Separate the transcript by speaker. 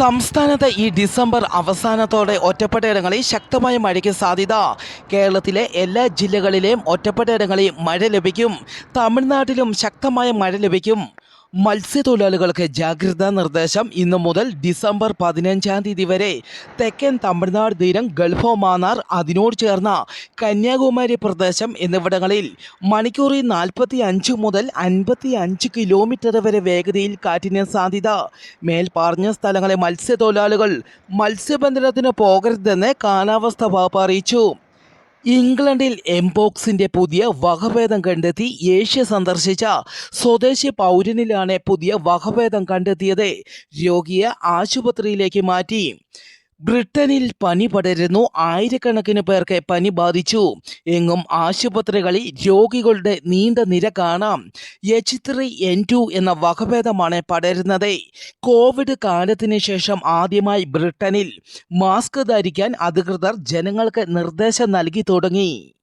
Speaker 1: സംസ്ഥാനത്ത് ഈ ഡിസംബർ അവസാനത്തോടെ ഒറ്റപ്പെട്ടയിടങ്ങളിൽ ശക്തമായ മഴയ്ക്ക് സാധ്യത. കേരളത്തിലെ എല്ലാ ജില്ലകളിലെയും ഒറ്റപ്പെട്ടയിടങ്ങളിൽ മഴ ലഭിക്കും. തമിഴ്നാട്ടിലും ശക്തമായ മഴ ലഭിക്കും. മത്സ്യത്തൊഴിലാളികൾക്ക് ജാഗ്രതാ നിർദ്ദേശം ഇന്നു മുതൽ ഡിസംബർ പതിനഞ്ചാം തീയതി വരെ തെക്കൻ തമിഴ്നാട് തീരം ഗൾഫ് മാന്നാർ അതിനോട് ചേർന്ന കന്യാകുമാരി പ്രദേശം എന്നിവിടങ്ങളിൽ മണിക്കൂറിൽ നാൽപ്പത്തി അഞ്ച് മുതൽ അൻപത്തി അഞ്ച് കിലോമീറ്റർ വരെ വേഗതയിൽ കാറ്റിന് സാധ്യത. മേൽപ്പറഞ്ഞ സ്ഥലങ്ങളെ മത്സ്യത്തൊഴിലാളികൾ മത്സ്യബന്ധനത്തിന് പോകരുതെന്ന് കാലാവസ്ഥ വകുപ്പ് അറിയിച്ചു. ഇംഗ്ലണ്ടിൽ എംപോക്സിന്റെ പുതിയ വകഭേദം കണ്ടെത്തി ഏഷ്യ സന്ദർശിച്ച സ്വദേശി പൗരനിലാണ് പുതിയ വകഭേദം കണ്ടെത്തിയത്. രോഗിയെ ആശുപത്രിയിലേക്ക് മാറ്റി. ബ്രിട്ടനിൽ പനി പടരുന്നു. ആയിരക്കണക്കിന് പേർക്ക് പനി ബാധിച്ചു. എങ്ങും ആശുപത്രികളിൽ രോഗികളുടെ നീണ്ട നിര കാണാം. എച്ച് ത്രീ എൻ ടു എന്ന വകഭേദമാണ് പടരുന്നത്. കോവിഡ് കാലത്തിന് ശേഷം ആദ്യമായി ബ്രിട്ടനിൽ മാസ്ക് ധരിക്കാൻ അധികൃതർ ജനങ്ങൾക്ക് നിർദ്ദേശം നൽകി തുടങ്ങി.